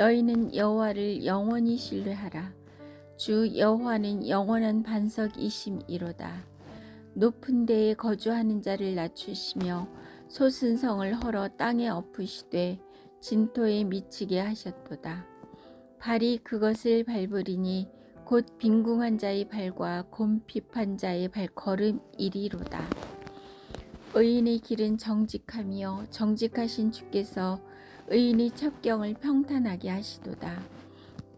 너희는 여호와를 영원히 신뢰하라. 주 여호와는 영원한 반석이심이로다. 높은 데에 거주하는 자를 낮추시며 소순성을 헐어 땅에 엎으시되 진토에 미치게 하셨도다. 발이 그것을 밟으리니 곧 빈궁한 자의 발과 곰핍한 자의 발걸음이리로다. 의인의 길은 정직하며 정직하신 주께서 의인의 첩경을 평탄하게 하시도다.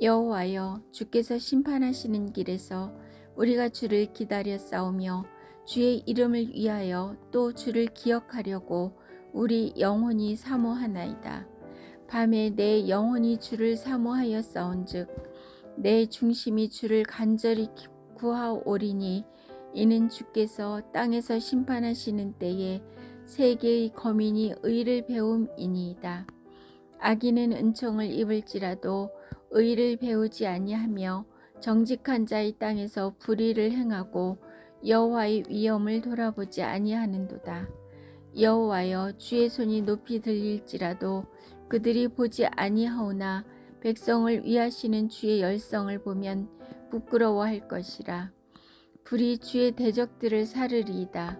여호와여 주께서 심판하시는 길에서 우리가 주를 기다려 싸우며 주의 이름을 위하여 또 주를 기억하려고 우리 영혼이 사모하나이다. 밤에 내 영혼이 주를 사모하여 싸운즉 내 중심이 주를 간절히 구하오리니 이는 주께서 땅에서 심판하시는 때에 세계의 거민이 의를 배움이니이다. 악인은 은총을 입을지라도 의를 배우지 아니하며 정직한 자의 땅에서 불의를 행하고 여호와의 위엄을 돌아보지 아니하는도다. 여호와여 주의 손이 높이 들릴지라도 그들이 보지 아니하오나 백성을 위하시는 주의 열성을 보면 부끄러워할 것이라. 불이 주의 대적들을 사르리이다.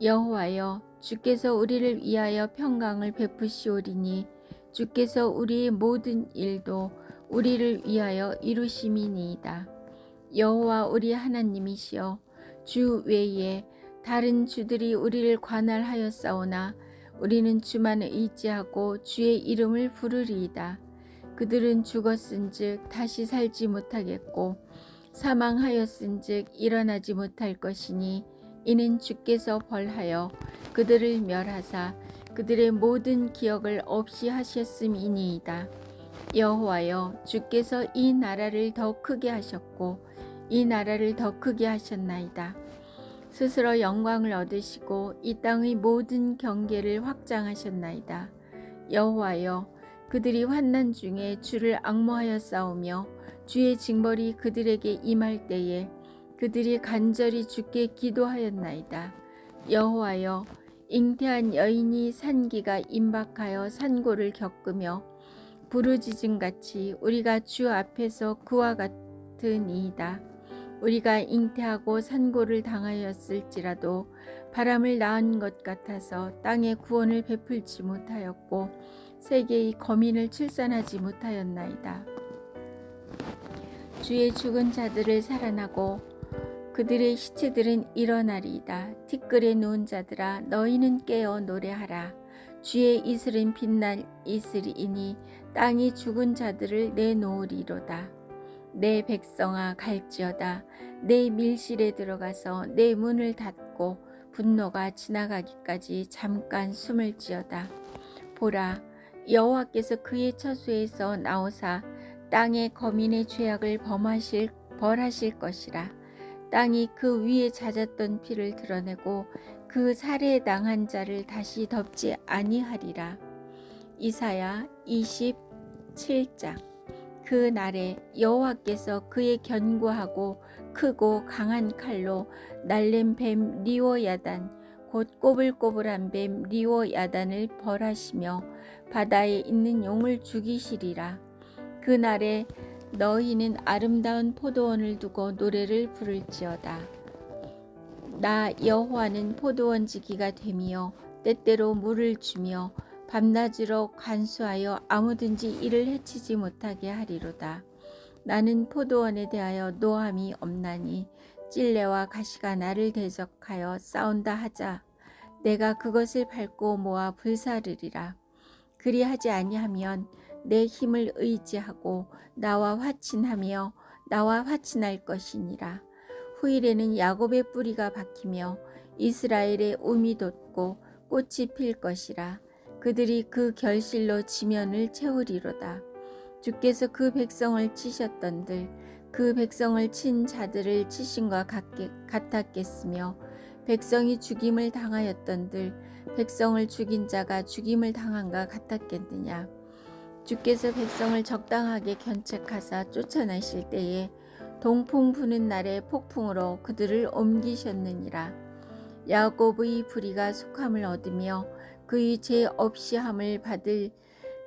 여호와여 주께서 우리를 위하여 평강을 베푸시오리니 주께서 우리의 모든 일도 우리를 위하여 이루심이니이다. 여호와 우리 하나님이시여 주 외에 다른 주들이 우리를 관할하였사오나 우리는 주만 의지하고 주의 이름을 부르리이다. 그들은 죽었은즉 다시 살지 못하겠고 사망하였은즉 일어나지 못할 것이니 이는 주께서 벌하여 그들을 멸하사 그들의 모든 기억을 없이 하셨음이니이다. 여호와여 주께서 이 나라를 더 크게 하셨고 이 나라를 더 크게 하셨나이다. 스스로 영광을 얻으시고 이 땅의 모든 경계를 확장하셨나이다. 여호와여 그들이 환난 중에 주를 악모하여 싸우며 주의 징벌이 그들에게 임할 때에 그들이 간절히 주께 기도하였나이다. 여호와여 잉태한 여인이 산기가 임박하여 산고를 겪으며 부르짖음 같이 우리가 주 앞에서 그와 같으니이다. 우리가 잉태하고 산고를 당하였을지라도 바람을 낳은 것 같아서 땅에 구원을 베풀지 못하였고 세계의 거민을 출산하지 못하였나이다. 주의 죽은 자들을 살아나고 그들의 시체들은 일어나리이다. 티끌에 누운 자들아 너희는 깨어 노래하라. 주의 이슬은 빛날 이슬이니 땅이 죽은 자들을 내놓으리로다. 내 백성아 갈지어다. 내 밀실에 들어가서 내 문을 닫고 분노가 지나가기까지 잠깐 숨을 지어다. 보라 여호와께서 그의 처소에서 나오사 땅의 거민의 죄악을 범하실 벌하실 것이라 땅이 그 위에 잦았던 피를 드러내고 그 살해 당한 자를 다시 덮지 아니하리라. 이사야 27장. 그 날에 여호와께서 그의 견고하고 크고 강한 칼로 날렘 뱀 리오야단 곧 꼬불꼬불한 뱀 리오야단을 벌하시며 바다에 있는 용을 죽이시리라. 그 날에 너희는 아름다운 포도원을 두고 노래를 부를지어다. 나 여호와는 포도원 지기가 되며 때때로 물을 주며 밤낮으로 간수하여 아무든지 이를 해치지 못하게 하리로다. 나는 포도원에 대하여 노함이 없나니 찔레와 가시가 나를 대적하여 싸운다 하자. 내가 그것을 밟고 모아 불사르리라. 그리하지 아니하면 내 힘을 의지하고 나와 화친하며 나와 화친할 것이니라. 후일에는 야곱의 뿌리가 박히며 이스라엘의 움이 돋고 꽃이 필 것이라. 그들이 그 결실로 지면을 채우리로다. 주께서 그 백성을 치셨던들 그 백성을 친 자들을 치신과 같았겠으며 백성이 죽임을 당하였던들 백성을 죽인 자가 죽임을 당한가 같았겠느냐 주께서 백성을 적당하게 견책하사 쫓아내실 때에 동풍 부는 날에 폭풍으로 그들을 옮기셨느니라. 야곱의 불의가 속함을 얻으며 그의 죄 없이 함을 받을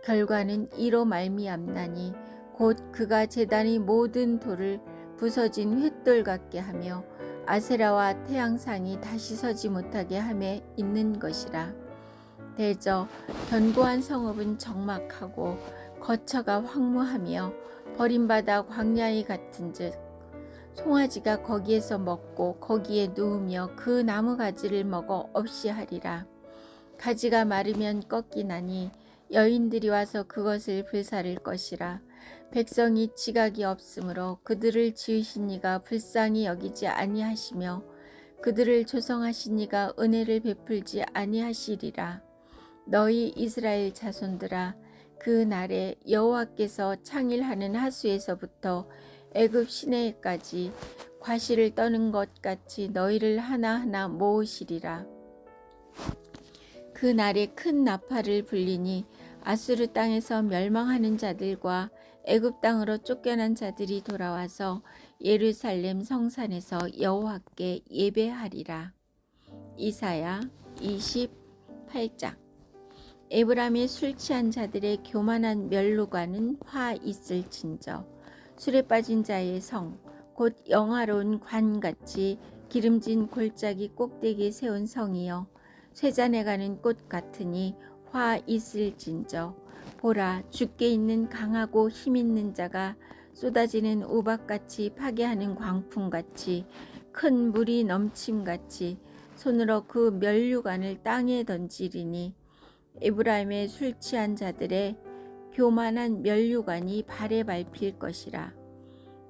결과는 이로 말미암나니 곧 그가 제단의 모든 돌을 부서진 횃돌 같게 하며 아세라와 태양상이 다시 서지 못하게 함에 있는 것이라 대저 견고한 성읍은 적막하고 거처가 황무하며 버림받아 광야에 같은즉 송아지가 거기에서 먹고 거기에 누우며 그 나무 가지를 먹어 없이 하리라. 가지가 마르면 꺾이나니 여인들이 와서 그것을 불사를 것이라. 백성이 지각이 없으므로 그들을 지으신 이가 불쌍히 여기지 아니하시며 그들을 조성하신 이가 은혜를 베풀지 아니하시리라 너희 이스라엘 자손들아 그 날에 여호와께서 창일하는 하수에서부터 애굽 시내까지 과실을 떠는 것 같이 너희를 하나하나 모으시리라 그 날에 큰 나팔을 불리니 아수르 땅에서 멸망하는 자들과 애굽 땅으로 쫓겨난 자들이 돌아와서 예루살렘 성산에서 여호와께 예배하리라. 이사야 28장 에브람의 술 취한 자들의 교만한 멸루관은 화 있을진저. 술에 빠진 자의 성 곧 영화로운 관같이 기름진 골짜기 꼭대기에 세운 성이여 쇠잔에 가는 꽃 같으니 화 있을진저. 보라 죽게 있는 강하고 힘 있는 자가 쏟아지는 우박같이 파괴하는 광풍같이 큰 물이 넘침같이 손으로 그 멸류관을 땅에 던지리니 에브라임의 술 취한 자들의 교만한 멸류관이 발에 밟힐 것이라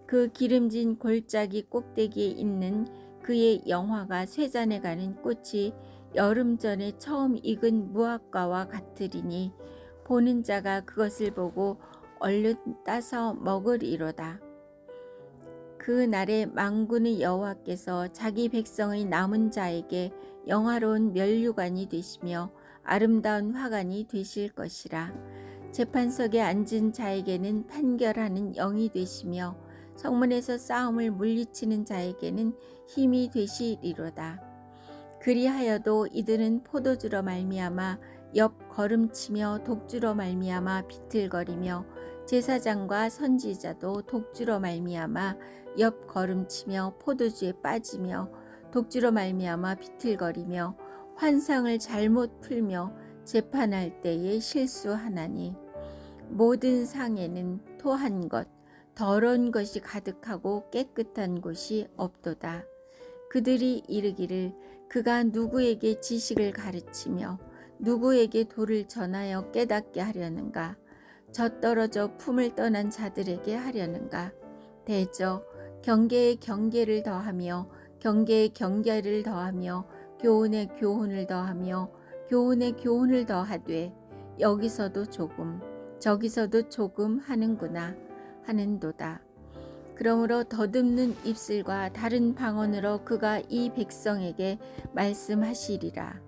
그 기름진 골짜기 꼭대기에 있는 그의 영화가 쇠잔에 가는 꽃이 여름 전에 처음 익은 무화과와 같으리니 보는 자가 그것을 보고 얼른 따서 먹으리로다. 그 날에 망군의 여호와께서 자기 백성의 남은 자에게 영화로운 멸류관이 되시며 아름다운 화관이 되실 것이라. 재판석에 앉은 자에게는 판결하는 영이 되시며 성문에서 싸움을 물리치는 자에게는 힘이 되시리로다. 그리하여도 이들은 포도주로 말미암아 옆 걸음치며 독주로 말미암아 비틀거리며 제사장과 선지자도 독주로 말미암아 옆 걸음치며 포도주에 빠지며 독주로 말미암아 비틀거리며 환상을 잘못 풀며 재판할 때에 실수하나니 모든 상에는 토한 것 더러운 것이 가득하고 깨끗한 곳이 없도다. 그들이 이르기를 그가 누구에게 지식을 가르치며 누구에게 도를 전하여 깨닫게 하려는가? 저 떨어져 품을 떠난 자들에게 하려는가? 대저 경계에 경계를 더하며 경계에 경계를 더하며 교훈에 교훈을 더하며 교훈에 교훈을 더하되 여기서도 조금 저기서도 조금 하는구나 하는도다. 그러므로 더듬는 입술과 다른 방언으로 그가 이 백성에게 말씀하시리라.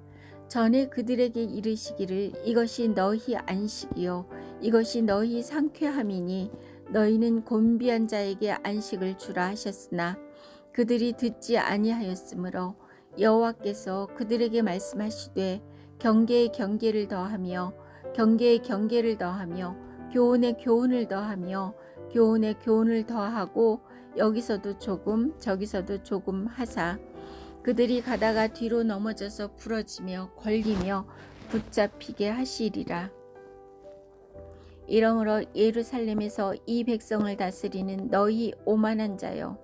전에 그들에게 이르시기를 이것이 너희 안식이요 이것이 너희 상쾌함이니 너희는 곤비한 자에게 안식을 주라 하셨으나 그들이 듣지 아니하였으므로 여호와께서 그들에게 말씀하시되 경계에 경계를 더하며 경계에 경계를 더하며 교훈에 교훈을 더하며 교훈에 교훈을 더하고 여기서도 조금 저기서도 조금 하사 그들이 가다가 뒤로 넘어져서 부러지며 걸리며 붙잡히게 하시리라. 이러므로 예루살렘에서 이 백성을 다스리는 너희 오만한 자여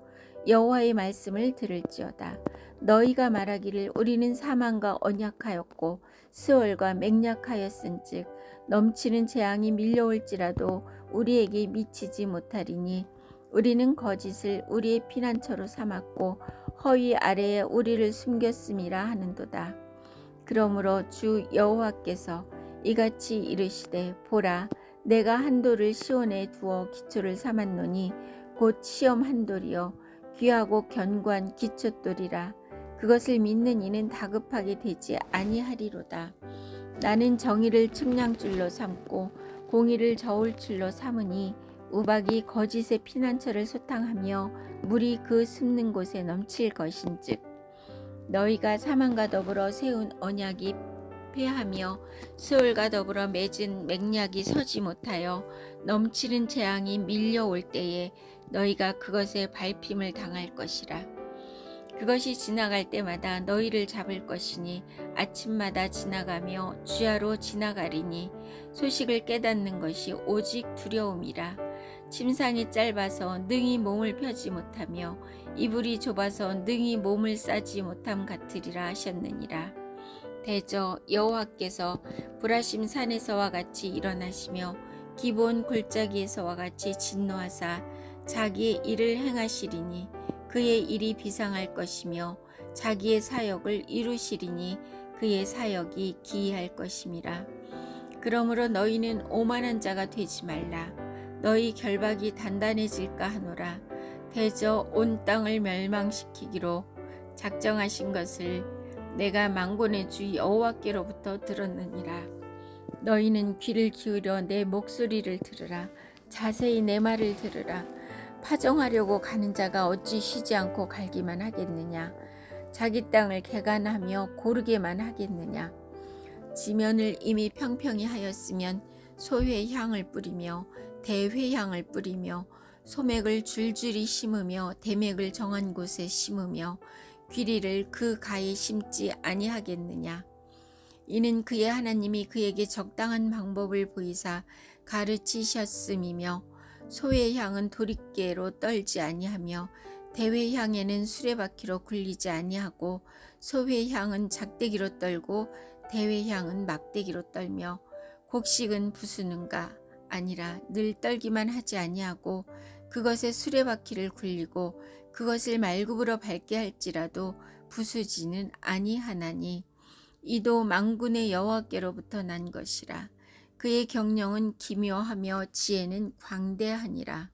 여호와의 말씀을 들을지어다. 너희가 말하기를 우리는 사망과 언약하였고 스월과 맹약하였은즉 넘치는 재앙이 밀려올지라도 우리에게 미치지 못하리니 우리는 거짓을 우리의 피난처로 삼았고 허위 아래에 우리를 숨겼음이라 하는도다. 그러므로 주 여호와께서 이같이 이르시되 보라 내가 한돌을 시온에 두어 기초를 삼았노니 곧 시험 한돌이요 귀하고 견고한 기초돌이라 그것을 믿는 이는 다급하게 되지 아니하리로다 나는 정의를 측량줄로 삼고 공의를 저울줄로 삼으니 우박이 거짓의 피난처를 소탕하며 물이 그 숨는 곳에 넘칠 것인즉 너희가 사망과 더불어 세운 언약이 패하며 수월과 더불어 맺은 맹약이 서지 못하여 넘치는 재앙이 밀려올 때에 너희가 그것에 밟힘을 당할 것이라. 그것이 지나갈 때마다 너희를 잡을 것이니 아침마다 지나가며 주야로 지나가리니 소식을 깨닫는 것이 오직 두려움이라. 침상이 짧아서 능히 몸을 펴지 못하며 이불이 좁아서 능히 몸을 싸지 못함 같으리라 하셨느니라. 대저 여호와께서 불하심 산에서와 같이 일어나시며 기본 골짜기에서와 같이 진노하사 자기의 일을 행하시리니 그의 일이 비상할 것이며 자기의 사역을 이루시리니 그의 사역이 기이할 것임이라. 그러므로 너희는 오만한 자가 되지 말라. 너희 결박이 단단해질까 하노라. 대저 온 땅을 멸망시키기로 작정하신 것을 내가 망군의 주 여호와께로부터 들었느니라. 너희는 귀를 기울여 내 목소리를 들으라. 자세히 내 말을 들으라. 파종하려고 가는 자가 어찌 쉬지 않고 갈기만 하겠느냐. 자기 땅을 개간하며 고르게만 하겠느냐. 지면을 이미 평평히 하였으면 소회 향을 뿌리며 대회 향을 뿌리며 소맥을 줄줄이 심으며 대맥을 정한 곳에 심으며 귀리를 그 가에 심지 아니하겠느냐. 이는 그의 하나님이 그에게 적당한 방법을 보이사 가르치셨음이며 소의 향은 도리깨로 떨지 아니하며 대회 향에는 수레바퀴로 굴리지 아니하고 소의 향은 작대기로 떨고 대회 향은 막대기로 떨며 곡식은 부수는가 아니라 늘 떨기만 하지 아니하고 그것에 수레바퀴를 굴리고 그것을 말굽으로 밟게 할지라도 부수지는 아니하나니 이도 망군의 여호와께로부터 난 것이라 그의 경영은 기묘하며 지혜는 광대하니라.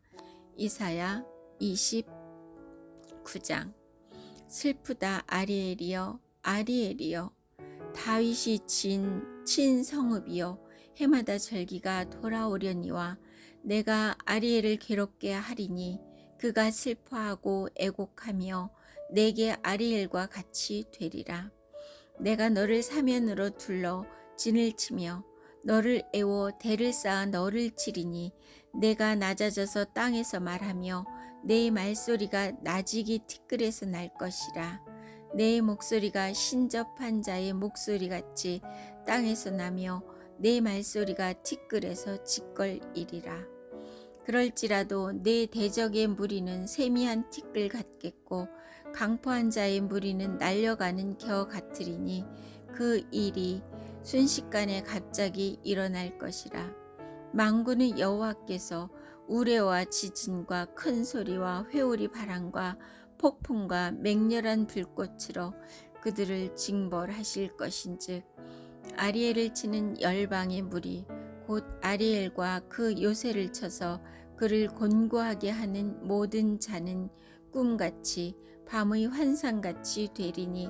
이사야 29장. 슬프다 아리엘이여 아리엘이여. 다윗이 진 친성읍이여 해마다 절기가 돌아오려니와 내가 아리엘을 괴롭게 하리니 그가 슬퍼하고 애곡하며 내게 아리엘과 같이 되리라. 내가 너를 사면으로 둘러 진을 치며 너를 애워 대를 쌓아 너를 치리니 내가 낮아져서 땅에서 말하며 내 말소리가 나지기 티끌에서 날 것이라. 내 목소리가 신접한 자의 목소리 같이 땅에서 나며 내 말소리가 티끌에서 짓걸이리라. 그럴지라도 내 대적의 무리는 세미한 티끌 같겠고 강포한 자의 무리는 날려가는 겨 같으리니 그 일이 순식간에 갑자기 일어날 것이라. 망군의 여호와께서 우레와 지진과 큰 소리와 회오리 바람과 폭풍과 맹렬한 불꽃으로 그들을 징벌하실 것인즉 아리엘을 치는 열방의 무리 곧 아리엘과 그 요새를 쳐서 그를 곤고하게 하는 모든 자는 꿈같이 밤의 환상같이 되리니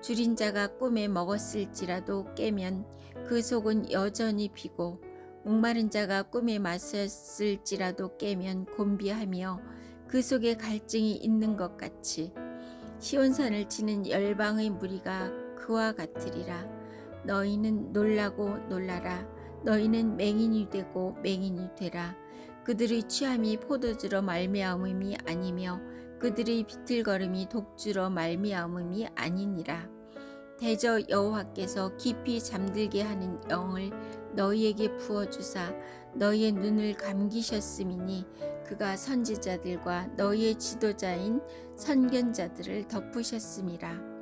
줄인 자가 꿈에 먹었을지라도 깨면 그 속은 여전히 비고 목마른 자가 꿈에 마셨을지라도 깨면 곤비하며 그 속에 갈증이 있는 것 같이 시온산을 치는 열방의 무리가 그와 같으리라. 너희는 놀라고 놀라라. 너희는 맹인이 되고 맹인이 되라. 그들의 취함이 포도주로 말미암음이 아니며 그들의 비틀거림이 독주로 말미암음이 아니니라. 대저 여호와께서 깊이 잠들게 하는 영을 너희에게 부어 주사 너희의 눈을 감기셨음이니 그가 선지자들과 너희의 지도자인 선견자들을 덮으셨음이라.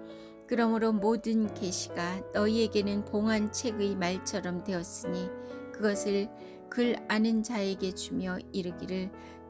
그러므로 모든 계시가 너희에게는 봉한 책의 말처럼 되었으니 그것을 글 아는 자에게 주며 이르기를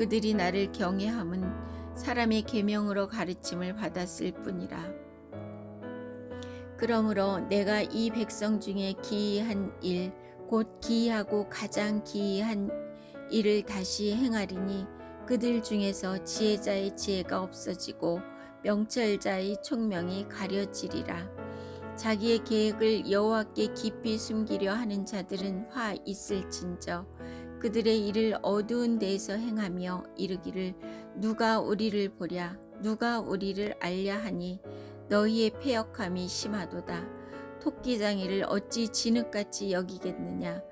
그들이 나를 경외함은 사람의 계명으로 가르침을 받았을 뿐이라. 그러므로 내가 이 백성 중에 기이한 일, 곧 기이하고 가장 기이한 일을 다시 행하리니 그들 중에서 지혜자의 지혜가 없어지고 명철자의 총명이 가려지리라. 자기의 계획을 여호와께 깊이 숨기려 하는 자들은 화 있을진저 그들의 일을 어두운 데에서 행하며 이르기를 누가 우리를 보랴 누가 우리를 알랴 하니 너희의 패역함이 심하도다. 토끼장이를 어찌 진흙같이 여기겠느냐?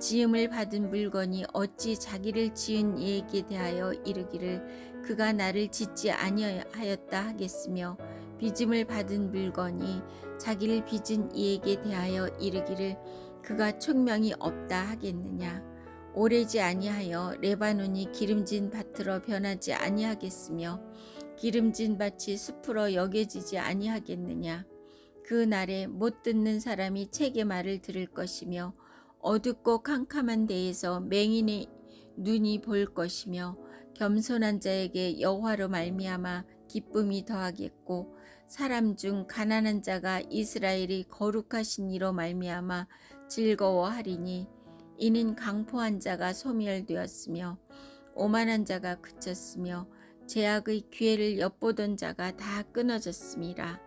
지음을 받은 물건이 어찌 자기를 지은 이에게 대하여 이르기를 그가 나를 짓지 아니하였다 하겠으며 빚음을 받은 물건이 자기를 빚은 이에게 대하여 이르기를 그가 총명이 없다 하겠느냐 오래지 아니하여 레바논이 기름진 밭으로 변하지 아니하겠으며 기름진 밭이 숲으로 여겨지지 아니하겠느냐? 그 날에 못 듣는 사람이 책의 말을 들을 것이며 어둡고 캄캄한 데에서 맹인의 눈이 볼 것이며 겸손한 자에게 여호와로 말미암아 기쁨이 더하겠고 사람 중 가난한 자가 이스라엘이 거룩하신 이로 말미암아 즐거워하리니 이는 강포한 자가 소멸되었으며 오만한 자가 그쳤으며 제약의 기회를 엿보던 자가 다 끊어졌음이라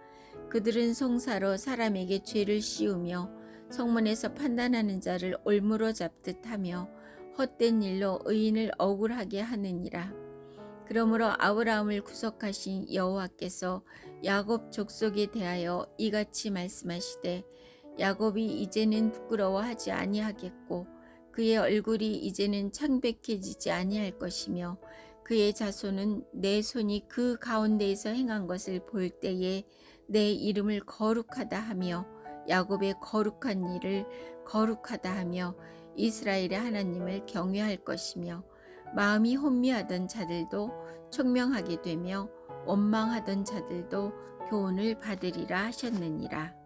그들은 송사로 사람에게 죄를 씌우며 성문에서 판단하는 자를 올무로 잡듯 하며 헛된 일로 의인을 억울하게 하느니라. 그러므로 아브라함을 구속하신 여호와께서 야곱 족속에 대하여 이같이 말씀하시되 야곱이 이제는 부끄러워하지 아니하겠고 그의 얼굴이 이제는 창백해지지 아니할 것이며 그의 자손은 내 손이 그 가운데에서 행한 것을 볼 때에 내 이름을 거룩하다 하며 야곱의 거룩한 일을 거룩하다 하며 이스라엘의 하나님을 경외할 것이며 마음이 혼미하던 자들도 총명하게 되며 원망하던 자들도 교훈을 받으리라 하셨느니라.